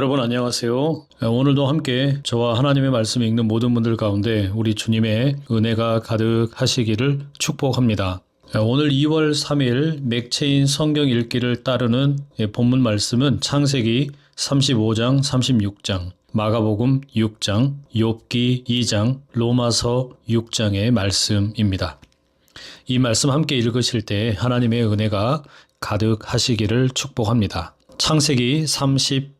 여러분 안녕하세요. 오늘도 함께 저와 하나님의 말씀 읽는 모든 분들 가운데 우리 주님의 은혜가 가득하시기를 축복합니다. 오늘 2월 3일 맥체인 성경 읽기를 따르는 본문 말씀은 창세기 35장, 36장, 마가복음 6장, 욥기 2장, 로마서 6장의 말씀입니다. 이 말씀 함께 읽으실 때 하나님의 은혜가 가득하시기를 축복합니다. 창세기 30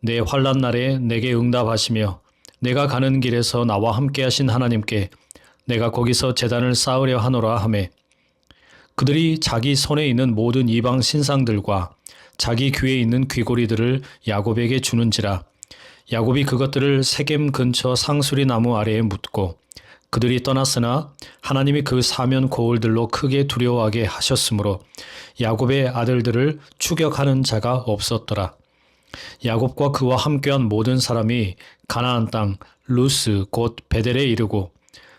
내 환란 날에 내게 응답하시며 내가 가는 길에서 나와 함께 하신 하나님께 내가 거기서 재단을 쌓으려 하노라 하매 그들이 자기 손에 있는 모든 이방 신상들과 자기 귀에 있는 귀고리들을 야곱에게 주는지라 야곱이 그것들을 세겜 근처 상수리 나무 아래에 묻고 그들이 떠났으나 하나님이 그 사면 고울들로 크게 두려워하게 하셨으므로 야곱의 아들들을 추격하는 자가 없었더라. 야곱과 그와 함께한 모든 사람이 가나안 땅 루스 곧 베델에 이르고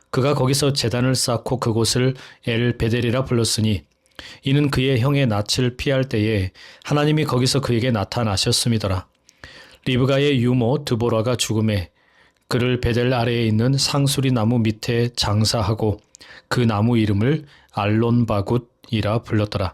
그가 거기서 재단을 쌓고 그곳을 엘 베델이라 불렀으니 이는 그의 형의 낯을 피할 때에 하나님이 거기서 그에게 나타나셨음이더라. 리브가의 유모 드보라가 죽음에 그를 베델 아래에 있는 상수리 나무 밑에 장사하고 그 나무 이름을 알론바굿이라 불렀더라.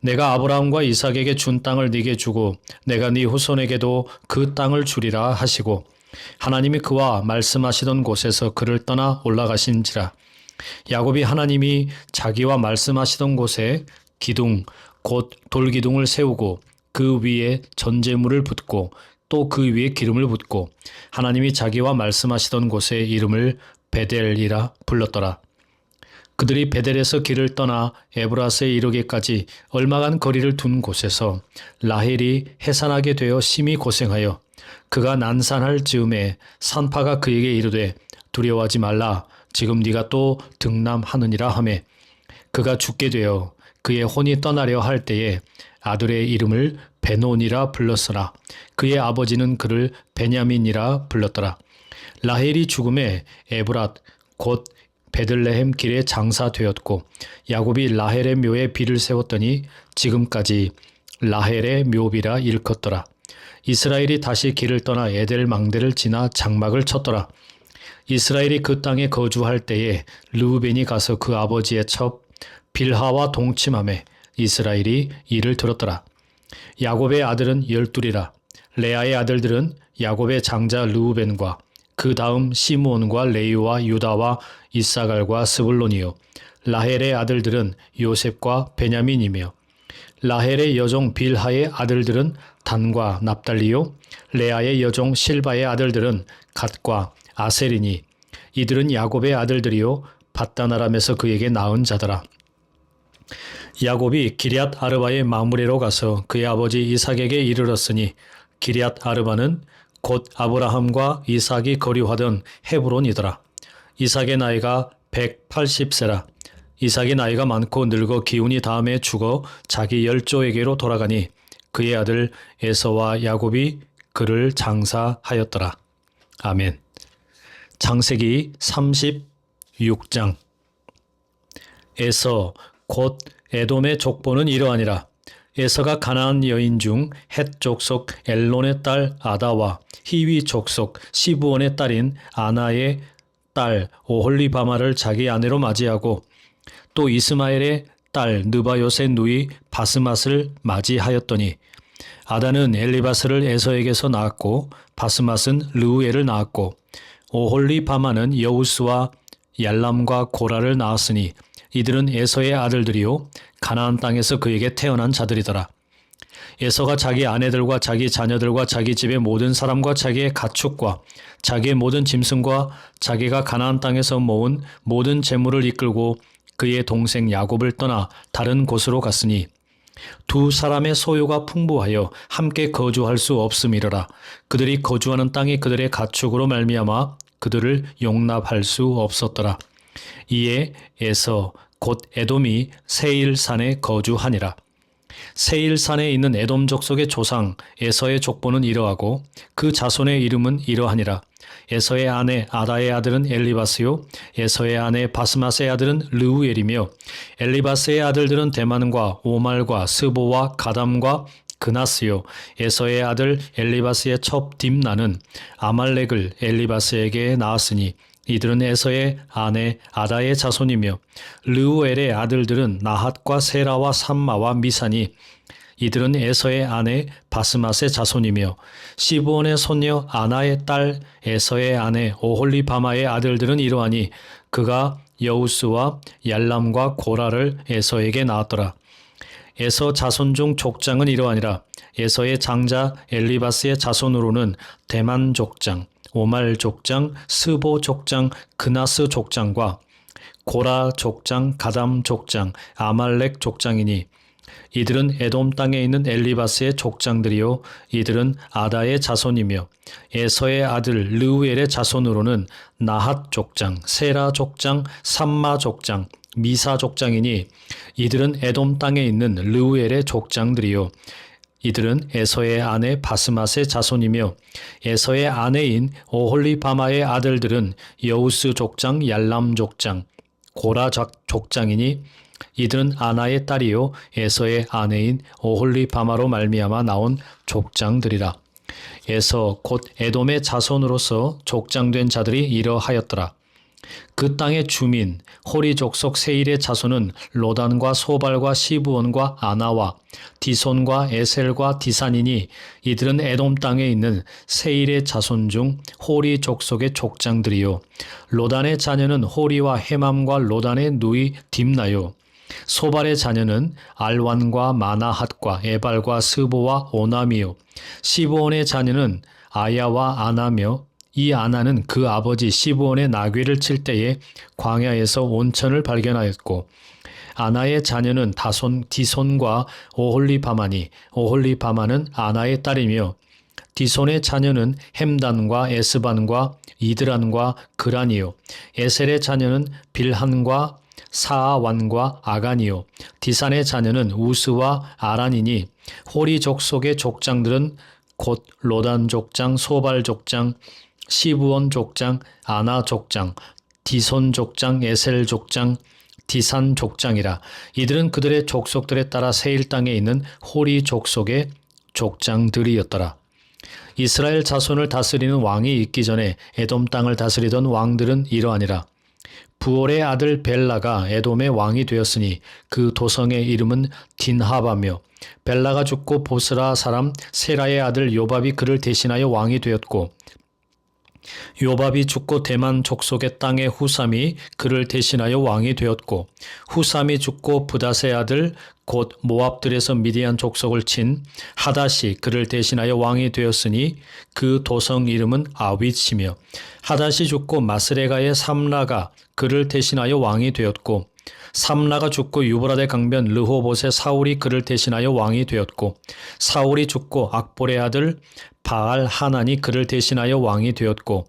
내가 아브라함과 이삭에게 준 땅을 네게 주고 내가 네 후손에게도 그 땅을 주리라 하시고 하나님이 그와 말씀하시던 곳에서 그를 떠나 올라가신지라 야곱이 하나님이 자기와 말씀하시던 곳에 기둥 곧 돌기둥을 세우고 그 위에 전제물을 붓고 또 그 위에 기름을 붓고 하나님이 자기와 말씀하시던 곳의 이름을 베델이라 불렀더라. 그들이 베델에서 길을 떠나 에브라스에 이르기까지 얼마간 거리를 둔 곳에서 라헬이 해산하게 되어 심히 고생하여 그가 난산할 즈음에 산파가 그에게 이르되 두려워하지 말라. 지금 네가 또 등남하느니라 하매. 그가 죽게 되어 그의 혼이 떠나려 할 때에 아들의 이름을 베논이라 불렀으나 그의 아버지는 그를 베냐민이라 불렀더라. 라헬이 죽음에 에브랏 곧 베들레헴 길에 장사되었고 야곱이 라헬의 묘에 비를 세웠더니 지금까지 라헬의 묘비라 일컫더라. 이스라엘이 다시 길을 떠나 에델 망대를 지나 장막을 쳤더라. 이스라엘이 그 땅에 거주할 때에 르우벤이 가서 그 아버지의 첩 빌하와 동침함에 이스라엘이 이를 들었더라. 야곱의 아들은 열둘이라. 레아의 아들들은 야곱의 장자 르우벤과 그 다음 시므온과 레이와 유다와 이사갈과 스불론이요. 라헬의 아들들은 요셉과 베냐민이며 라헬의 여종 빌하의 아들들은 단과 납달리요. 레아의 여종 실바의 아들들은 갓과 아셀이니 이들은 야곱의 아들들이요. 바다나람에서 그에게 낳은 자더라. 야곱이 기리앗 아르바의 마무리로 가서 그의 아버지 이삭에게 이르렀으니 기리앗 아르바는 곧 아브라함과 이삭이 거류하던 헤브론이더라. 이삭의 나이가 180세라. 이삭의 나이가 많고 늙어 기운이 다음에 죽어 자기 열조에게로 돌아가니 그의 아들 에서와 야곱이 그를 장사하였더라. 아멘. 창세기 36장 에서 곧 에돔의 족보는 이러하니라. 에서가 가나안 여인 중 헷 족속 엘론의 딸 아다와 히위 족속 시부원의 딸인 아나의 딸 오홀리바마를 자기 아내로 맞이하고 또 이스마엘의 딸 느바요의 누이 바스맛을 맞이하였더니 아다는 엘리바스를 에서에게서 낳았고 바스맛은 르우엘을 낳았고 오홀리 바마는 여우스와 얄람과 고라를 낳았으니 이들은 에서의 아들들이요 가나안 땅에서 그에게 태어난 자들이더라. 에서가 자기 아내들과 자기 자녀들과 자기 집의 모든 사람과 자기의 가축과 자기의 모든 짐승과 자기가 가나안 땅에서 모은 모든 재물을 이끌고 그의 동생 야곱을 떠나 다른 곳으로 갔으니 두 사람의 소유가 풍부하여 함께 거주할 수 없음이러라 그들이 거주하는 땅이 그들의 가축으로 말미암아 그들을 용납할 수 없었더라 이에 에서 곧 에돔이 세일산에 거주하니라 세일산에 있는 에돔 족속의 조상 에서의 족보는 이러하고 그 자손의 이름은 이러하니라. 에서의 아내 아다의 아들은 엘리바스요 에서의 아내 바스마스의 아들은 르우엘이며 엘리바스의 아들들은 대만과 오말과 스보와 가담과 그나스요 에서의 아들 엘리바스의 첩 딥나는 아말렉을 엘리바스에게 낳았으니 이들은 에서의 아내 아다의 자손이며 르우엘의 아들들은 나핫과 세라와 삼마와 미산이 이들은 에서의 아내 바스맛의 자손이며 시브온의 손녀 아나의 딸 에서의 아내 오홀리바마의 아들들은 이러하니 그가 여우스와 얄람과 고라를 에서에게 낳았더라. 에서 자손 중 족장은 이러하니라. 에서의 장자 엘리바스의 자손으로는 대만 족장, 오말 족장, 스보 족장, 그나스 족장과 고라 족장, 가담 족장, 아말렉 족장이니 이들은 에돔 땅에 있는 엘리바스의 족장들이요. 이들은 아다의 자손이며 에서의 아들 르우엘의 자손으로는 나핫 족장, 세라 족장, 삼마 족장, 미사 족장이니 이들은 에돔 땅에 있는 르우엘의 족장들이요 이들은 에서의 아내 바스맛의 자손이며 에서의 아내인 오홀리바마의 아들들은 여우스 족장, 얄람 족장, 고라 족장이니 이들은 아나의 딸이요 에서의 아내인 오홀리바마로 말미암아 나온 족장들이라. 에서 곧 에돔의 자손으로서 족장된 자들이 이러하였더라. 그 땅의 주민 호리 족속 세일의 자손은 로단과 소발과 시부온과 아나와 디손과 에셀과 디산이니 이들은 에돔 땅에 있는 세일의 자손 중 호리 족속의 족장들이요. 로단의 자녀는 호리와 헤맘과 로단의 누이 딥나요. 소발의 자녀는 알완과 마나핫과 에발과 스보와 오나미요. 시부온의 자녀는 아야와 아나며 이 아나는 그 아버지 시부온의 나귀를 칠 때에 광야에서 온천을 발견하였고 아나의 자녀는 다손 디손과 오홀리바마니 오홀리바마는 아나의 딸이며 디손의 자녀는 햄단과 에스반과 이드란과 그란이요 에셀의 자녀는 빌한과 사아완과 아간이요 디산의 자녀는 우스와 아란이니 호리 족 속의 족장들은 곧 로단 족장, 소발 족장, 시부원 족장, 아나 족장, 디손 족장, 에셀 족장, 디산 족장이라 이들은 그들의 족속들에 따라 세일 땅에 있는 호리 족속의 족장들이었더라. 이스라엘 자손을 다스리는 왕이 있기 전에 에돔 땅을 다스리던 왕들은 이러하니라. 부올의 아들 벨라가 에돔의 왕이 되었으니 그 도성의 이름은 딘하바며 벨라가 죽고 보스라 사람 세라의 아들 요밥이 그를 대신하여 왕이 되었고 요밥이 죽고 대만 족속의 땅의 후삼이 그를 대신하여 왕이 되었고 후삼이 죽고 부다세 아들 곧 모압들에서 미디안 족속을 친 하닷이 그를 대신하여 왕이 되었으니 그 도성 이름은 아윗이며 하닷이 죽고 마스레가의 삼라가 그를 대신하여 왕이 되었고 삼라가 죽고 유브라데 강변 르호봇의 사울이 그를 대신하여 왕이 되었고 사울이 죽고 악볼의 아들 바알 하난이 그를 대신하여 왕이 되었고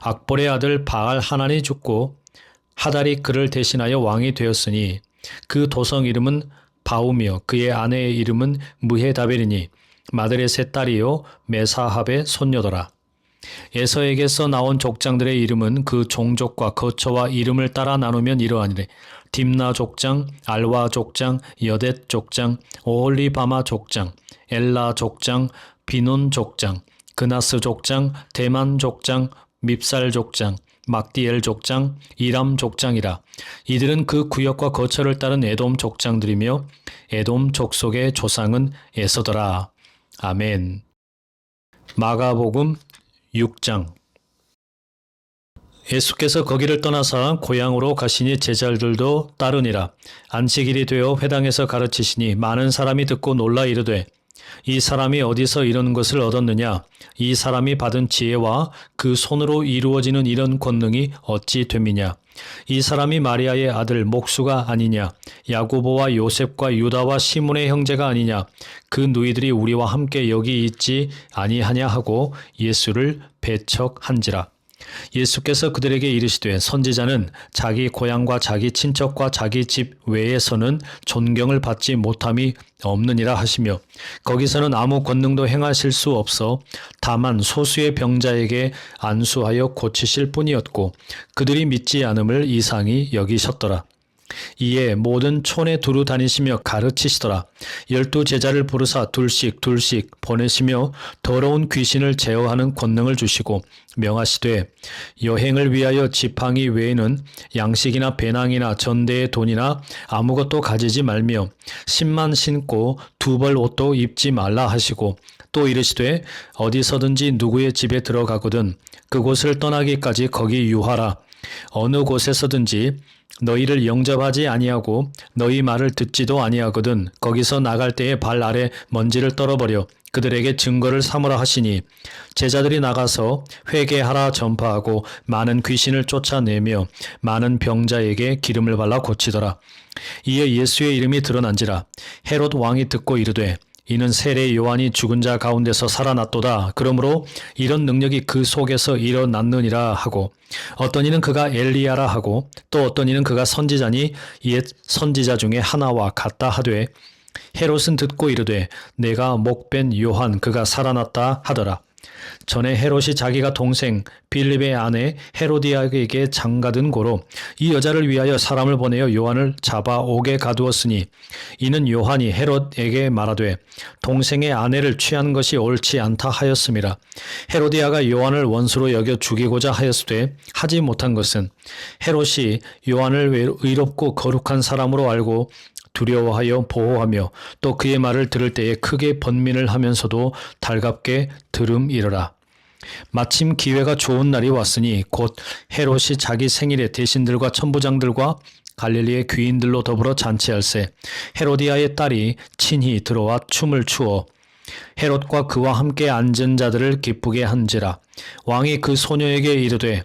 악볼의 아들 바알 하난이 죽고 하달이 그를 대신하여 왕이 되었으니 그 도성 이름은 바우며 그의 아내의 이름은 무헤다벨이니 마들의 세 딸이요 메사합의 손녀더라. 에서에게서 나온 족장들의 이름은 그 종족과 거처와 이름을 따라 나누면 이러하니래. 딥나 족장, 알와 족장, 여댓 족장, 오홀리바마 족장, 엘라 족장, 비논 족장, 그나스 족장, 대만 족장, 밉살 족장, 막디엘 족장, 이람 족장이라. 이들은 그 구역과 거처를 따른 에돔 족장들이며 에돔 족속의 조상은 에서더라. 아멘. 마가복음 6장 예수께서 거기를 떠나서 고향으로 가시니 제자들도 따르니라. 안식일이 되어 회당에서 가르치시니 많은 사람이 듣고 놀라 이르되 이 사람이 어디서 이런 것을 얻었느냐? 이 사람이 받은 지혜와 그 손으로 이루어지는 이런 권능이 어찌 됨이냐? 이 사람이 마리아의 아들 목수가 아니냐? 야고보와 요셉과 유다와 시몬의 형제가 아니냐? 그 누이들이 우리와 함께 여기 있지 아니하냐 하고 예수를 배척한지라. 예수께서 그들에게 이르시되 선지자는 자기 고향과 자기 친척과 자기 집 외에서는 존경을 받지 못함이 없느니라 하시며 거기서는 아무 권능도 행하실 수 없어 다만 소수의 병자에게 안수하여 고치실 뿐이었고 그들이 믿지 않음을 이상히 여기셨더라. 이에 모든 촌에 두루 다니시며 가르치시더라. 열두 제자를 부르사 둘씩 둘씩 보내시며 더러운 귀신을 제어하는 권능을 주시고 명하시되 여행을 위하여 지팡이 외에는 양식이나 배낭이나 전대의 돈이나 아무것도 가지지 말며 신만 신고 두 벌 옷도 입지 말라 하시고 또 이르시되 어디서든지 누구의 집에 들어가거든 그곳을 떠나기까지 거기 유하라 어느 곳에서든지 너희를 영접하지 아니하고 너희 말을 듣지도 아니하거든 거기서 나갈 때에 발 아래 먼지를 떨어버려 그들에게 증거를 삼으라 하시니 제자들이 나가서 회개하라 전파하고 많은 귀신을 쫓아내며 많은 병자에게 기름을 발라 고치더라. 이에 예수의 이름이 드러난지라. 헤롯 왕이 듣고 이르되 이는 세례 요한이 죽은 자 가운데서 살아났도다. 그러므로 이런 능력이 그 속에서 일어났느니라 하고 어떤 이는 그가 엘리야라 하고 또 어떤 이는 그가 선지자니 옛 선지자 중에 하나와 같다 하되 헤롯은 듣고 이르되 내가 목벤 요한 그가 살아났다 하더라. 전에 헤롯이 자기가 동생 빌립의 아내 헤로디아에게 장가든 고로 이 여자를 위하여 사람을 보내어 요한을 잡아 옥에 가두었으니 이는 요한이 헤롯에게 말하되 동생의 아내를 취한 것이 옳지 않다 하였음이라 헤로디아가 요한을 원수로 여겨 죽이고자 하였으되 하지 못한 것은 헤롯이 요한을 의롭고 거룩한 사람으로 알고 두려워하여 보호하며 또 그의 말을 들을 때에 크게 번민을 하면서도 달갑게 들음이러라. 마침 기회가 좋은 날이 왔으니 곧 헤롯이 자기 생일에 대신들과 천부장들과 갈릴리의 귀인들로 더불어 잔치할세 헤로디아의 딸이 친히 들어와 춤을 추어 헤롯과 그와 함께 앉은 자들을 기쁘게 한지라 왕이 그 소녀에게 이르되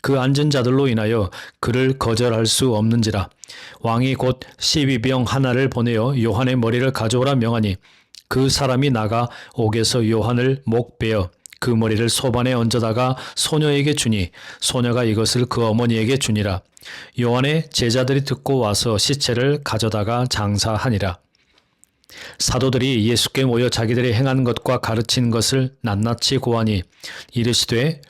그 앉은 자들로 인하여 그를 거절할 수 없는지라. 왕이 곧 시비병 하나를 보내어 요한의 머리를 가져오라 명하니 그 사람이 나가 옥에서 요한을 목 베어 그 머리를 소반에 얹어다가 소녀에게 주니 소녀가 이것을 그 어머니에게 주니라. 요한의 제자들이 듣고 와서 시체를 가져다가 장사하니라. 사도들이 예수께 모여 자기들이 행한 것과 가르친 것을 낱낱이 고하니 이르시되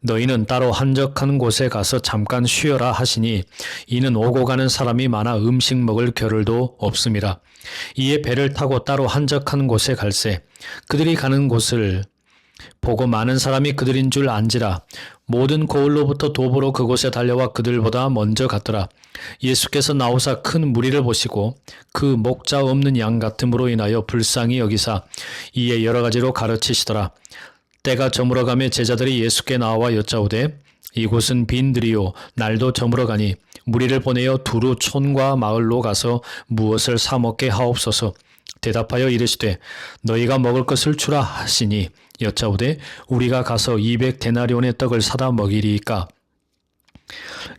너희는 따로 한적한 곳에 가서 잠깐 쉬어라 하시니 이는 오고 가는 사람이 많아 음식 먹을 겨를도 없음이라 이에 배를 타고 따로 한적한 곳에 갈새 그들이 가는 곳을 보고 많은 사람이 그들인 줄 안지라 모든 고을로부터 도보로 그곳에 달려와 그들보다 먼저 갔더라. 예수께서 나오사 큰 무리를 보시고 그 목자 없는 양 같음으로 인하여 불쌍히 여기사 이에 여러 가지로 가르치시더라. 때가 저물어가며 제자들이 예수께 나와 여짜오되 이곳은 빈들이요 날도 저물어가니 무리를 보내어 두루 촌과 마을로 가서 무엇을 사 먹게 하옵소서. 대답하여 이르시되 너희가 먹을 것을 주라 하시니 여짜오되 우리가 가서 이백 데나리온의 떡을 사다 먹이리이까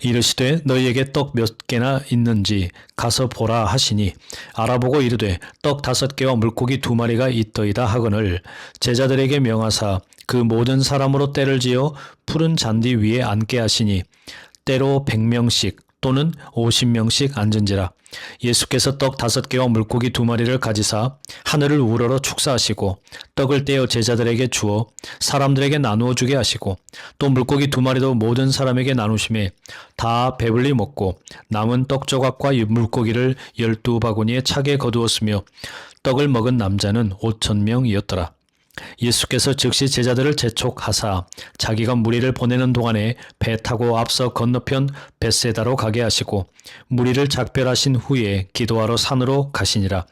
이르시되 너희에게 떡 몇 개나 있는지 가서 보라 하시니 알아보고 이르되 떡 다섯 개와 물고기 두 마리가 있더이다 하거늘 제자들에게 명하사 그 모든 사람으로 때를 지어 푸른 잔디 위에 앉게 하시니 때로 백명씩 또는 50명씩 앉은지라 예수께서 떡 다섯 개와 물고기 두 마리를 가지사 하늘을 우러러 축사하시고 떡을 떼어 제자들에게 주어 사람들에게 나누어 주게 하시고 또 물고기 두 마리도 모든 사람에게 나누심에 다 배불리 먹고 남은 떡 조각과 물고기를 열두 바구니에 차게 거두었으며 떡을 먹은 남자는 오천 명이었더라. 예수께서 즉시 제자들을 재촉하사 자기가 무리를 보내는 동안에 배 타고 앞서 건너편 벳세다로 가게 하시고 무리를 작별하신 후에 기도하러 산으로 가시니라.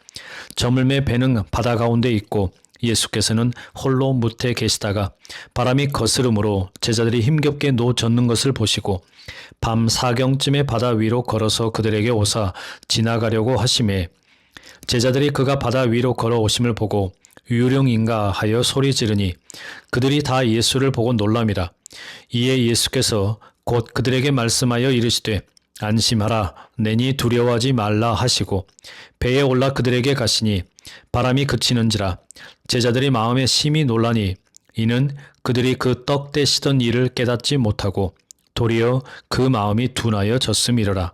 저물매 배는 바다 가운데 있고 예수께서는 홀로 무태 계시다가 바람이 거스름으로 제자들이 힘겹게 노 젓는 것을 보시고 밤 사경쯤에 바다 위로 걸어서 그들에게 오사 지나가려고 하심에 제자들이 그가 바다 위로 걸어오심을 보고 유령인가 하여 소리 지르니 그들이 다 예수를 보고 놀람이라. 이에 예수께서 곧 그들에게 말씀하여 이르시되 안심하라 내니 두려워하지 말라 하시고 배에 올라 그들에게 가시니 바람이 그치는지라 제자들이 마음에 심히 놀라니 이는 그들이 그 떡 떼시던 일을 깨닫지 못하고 도리어 그 마음이 둔하여 졌음이로라.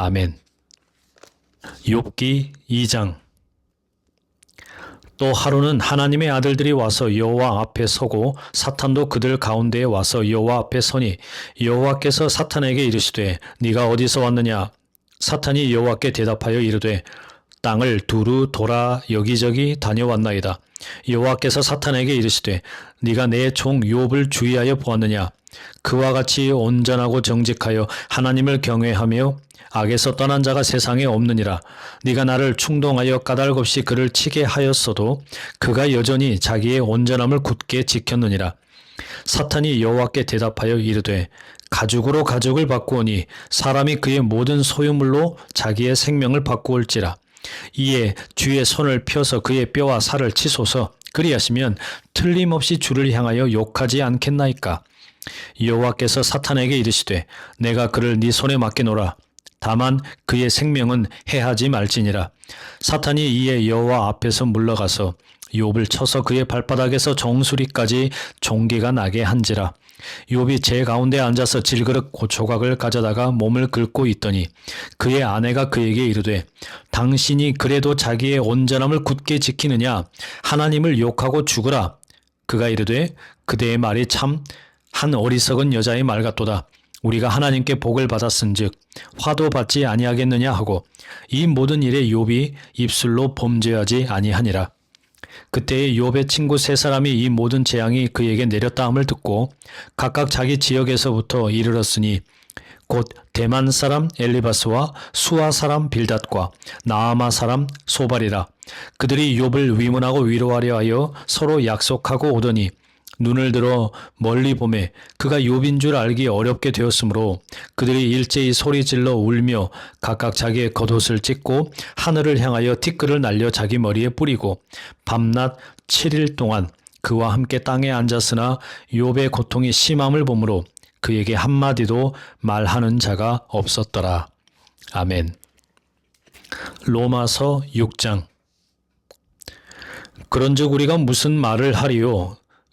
아멘. 욥기 2장. 또 하루는 하나님의 아들들이 와서 여호와 앞에 서고 사탄도 그들 가운데에 와서 여호와 앞에 서니 여호와께서 사탄에게 이르시되 네가 어디서 왔느냐? 사탄이 여호와께 대답하여 이르되 땅을 두루 돌아 여기저기 다녀왔나이다. 여호와께서 사탄에게 이르시되 네가 내 종 욥을 주의하여 보았느냐? 그와 같이 온전하고 정직하여 하나님을 경외하며 악에서 떠난 자가 세상에 없느니라. 네가 나를 충동하여 까닭 없이 그를 치게 하였어도 그가 여전히 자기의 온전함을 굳게 지켰느니라. 사탄이 여호와께 대답하여 이르되 가죽으로 가죽을 바꾸오니 사람이 그의 모든 소유물로 자기의 생명을 바꾸올지라. 이에 주의 손을 펴서 그의 뼈와 살을 치소서 그리하시면 틀림없이 주를 향하여 욕하지 않겠나이까. 여호와께서 사탄에게 이르시되 내가 그를 네 손에 맡기노라. 다만 그의 생명은 해하지 말지니라. 사탄이 이에 여호와 앞에서 물러가서 욥을 쳐서 그의 발바닥에서 정수리까지 종기가 나게 한지라. 욥이 제 가운데 앉아서 질그릇 고초각을 가져다가 몸을 긁고 있더니 그의 아내가 그에게 이르되 당신이 그래도 자기의 온전함을 굳게 지키느냐 하나님을 욕하고 죽으라. 그가 이르되 그대의 말이 참 한 어리석은 여자의 말 같도다. 우리가 하나님께 복을 받았은즉 화도 받지 아니하겠느냐 하고 이 모든 일에 욥이 입술로 범죄하지 아니하니라. 그때에 욥의 친구 세 사람이 이 모든 재앙이 그에게 내렸다 함을 듣고 각각 자기 지역에서부터 이르렀으니 곧 대만 사람 엘리바스와 수아 사람 빌닷과 나아마 사람 소발이라 그들이 욥을 위문하고 위로하려 하여 서로 약속하고 오더니 눈을 들어 멀리 보매 그가 욥인 줄 알기 어렵게 되었으므로 그들이 일제히 소리 질러 울며 각각 자기의 겉옷을 찢고 하늘을 향하여 티끌을 날려 자기 머리에 뿌리고 밤낮 7일 동안 그와 함께 땅에 앉았으나 욥의 고통이 심함을 보므로 그에게 한마디도 말하는 자가 없었더라. 아멘. 로마서 6장 그런즉 우리가 무슨 말을 하리요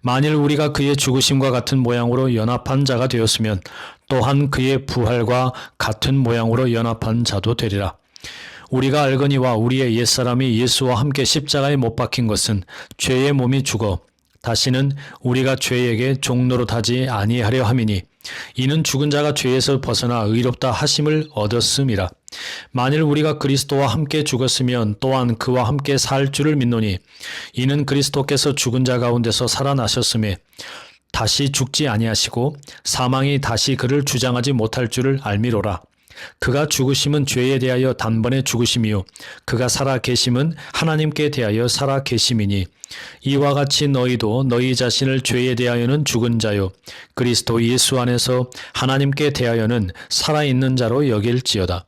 만일 우리가 그의 죽으심과 같은 모양으로 연합한 자가 되었으면 또한 그의 부활과 같은 모양으로 연합한 자도 되리라. 우리가 알거니와 우리의 옛사람이 예수와 함께 십자가에 못 박힌 것은 죄의 몸이 죽어 다시는 우리가 죄에게 종노릇하지 아니하려 함이니 이는 죽은 자가 죄에서 벗어나 의롭다 하심을 얻었음이라. 만일 우리가 그리스도와 함께 죽었으면 또한 그와 함께 살 줄을 믿노니 이는 그리스도께서 죽은 자 가운데서 살아나셨음에 다시 죽지 아니하시고 사망이 다시 그를 주장하지 못할 줄을 알미로라. 그가 죽으심은 죄에 대하여 단번에 죽으심이요 그가 살아 계심은 하나님께 대하여 살아 계심이니 이와 같이 너희도 너희 자신을 죄에 대하여는 죽은 자요 그리스도 예수 안에서 하나님께 대하여는 살아 있는 자로 여길지어다.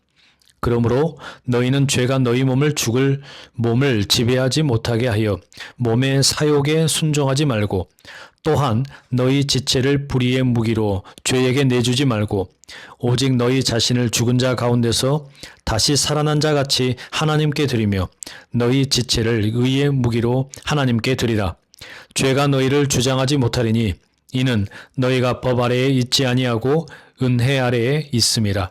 그러므로 너희는 죄가 너희 몸을 죽을 몸을 지배하지 못하게 하여 몸의 사욕에 순종하지 말고 또한 너희 지체를 불의의 무기로 죄에게 내주지 말고 오직 너희 자신을 죽은 자 가운데서 다시 살아난 자 같이 하나님께 드리며 너희 지체를 의의 무기로 하나님께 드리라. 죄가 너희를 주장하지 못하리니 이는 너희가 법 아래에 있지 아니하고 은혜 아래에 있음이라.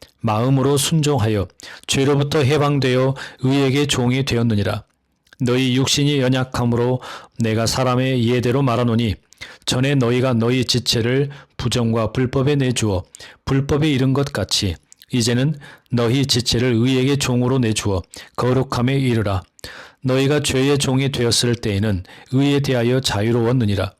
마음으로 순종하여 죄로부터 해방되어 의에게 종이 되었느니라. 너희 육신이 연약함으로 내가 사람의 예대로 말하노니 전에 너희가 너희 지체를 부정과 불법에 내주어 불법에 이른 것 같이 이제는 너희 지체를 의에게 종으로 내주어 거룩함에 이르라. 너희가 죄의 종이 되었을 때에는 의에 대하여 자유로웠느니라.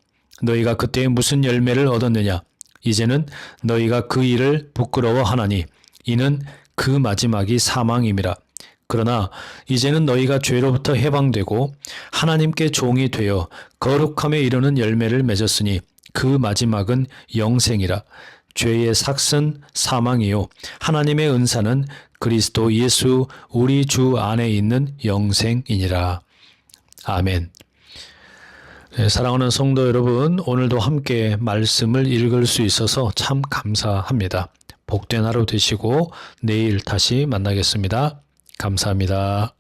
너희가 그때 무슨 열매를 얻었느냐? 이제는 너희가 그 일을 부끄러워하나니 이는 그 마지막이 사망임이라. 그러나 이제는 너희가 죄로부터 해방되고 하나님께 종이 되어 거룩함에 이르는 열매를 맺었으니 그 마지막은 영생이라. 죄의 삭은 사망이요 하나님의 은사는 그리스도 예수 우리 주 안에 있는 영생이니라. 아멘. 네, 사랑하는 성도 여러분, 오늘도 함께 말씀을 읽을 수 있어서 참 감사합니다. 복된 하루 되시고 내일 다시 만나겠습니다. 감사합니다.